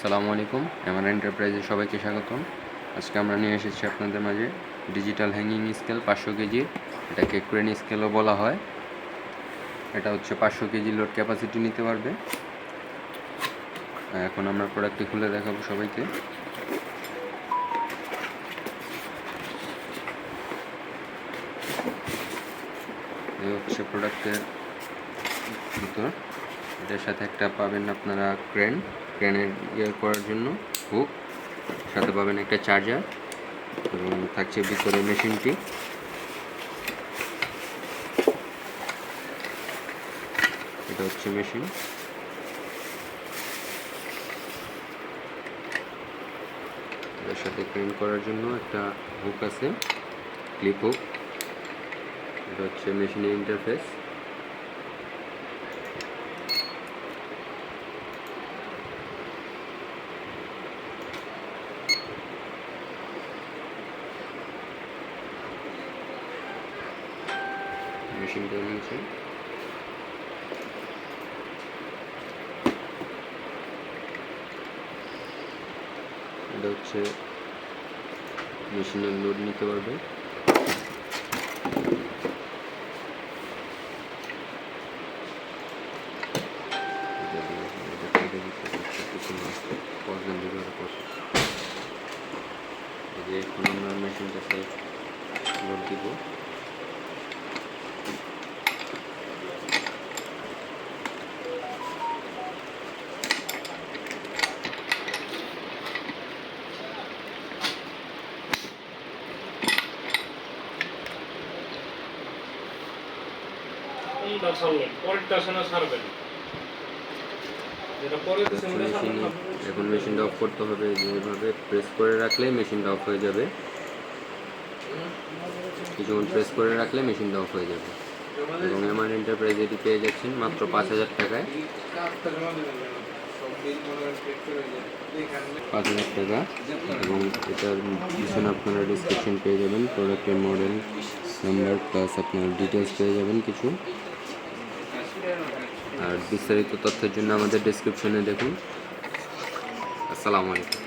আসসালামু আলাইকুম, এমআর এন্টারপ্রাইজে সবাইকে স্বাগতম। আজকে আমরা নিয়ে এসেছি আপনাদের মাঝে ডিজিটাল হ্যাঙ্গিং স্কেল পাঁচশো কেজির এটাকে ক্রেন স্কেলও বলা হয়। এটা হচ্ছে পাঁচশো কেজি লোড ক্যাপাসিটি নিতে পারবে। এখন আমরা প্রোডাক্টটি খুলে দেখাবো সবাইকে। এই হচ্ছে প্রোডাক্টের ভিতর। এটার সাথে একটা পাবেন আপনারা ক্রেন ক্রেনের ইয়ে করার জন্য হুক। সাথে পাবেন একটা চার্জার এবং থাকছে ভিতরে মেশিনটি। এটা হচ্ছে মেশিন। এটার সাথে ক্রেন করার জন্য একটা হুক আছে, ক্লিপ হুক। এটা হচ্ছে মেশিনের ইন্টারফেস মেশিনটা নিয়েছে। এটা হচ্ছে মেশিনের লোড নিতে পারবে। এখন আমরা মেশিনটাতে লোড দিব। কোনটা ছাড়লেন পরেরটা শোনা ছাড়বেন যেটা পরে দিছে ওটা মেশিন ছাড়বেন না। এখন মেশিনটা অফ করতে হবে যেভাবে প্রেস করে রাখলে মেশিনটা অফ হয়ে যাবে। কিছুক্ষণ প্রেস করে রাখলে মেশিনটা অফ হয়ে যাবে। এবং এমআর এন্টারপ্রাইজ এটি পেয়ে যাচ্ছেন মাত্র পাঁচ হাজার টাকায়। পাঁচ হাজার টাকা। এবং এটার পিছনে আপনারা ডিসক্রিপশন পেয়ে যাবেন প্রোডাক্টের মডেল নাম্বার প্লাস আপনার ডিটেলস পেয়ে যাবেন কিছু। আর বিস্তারিত তথ্যের জন্য আমাদের ডিসক্রিপশনে দেখুন। আসসালামু আলাইকুম।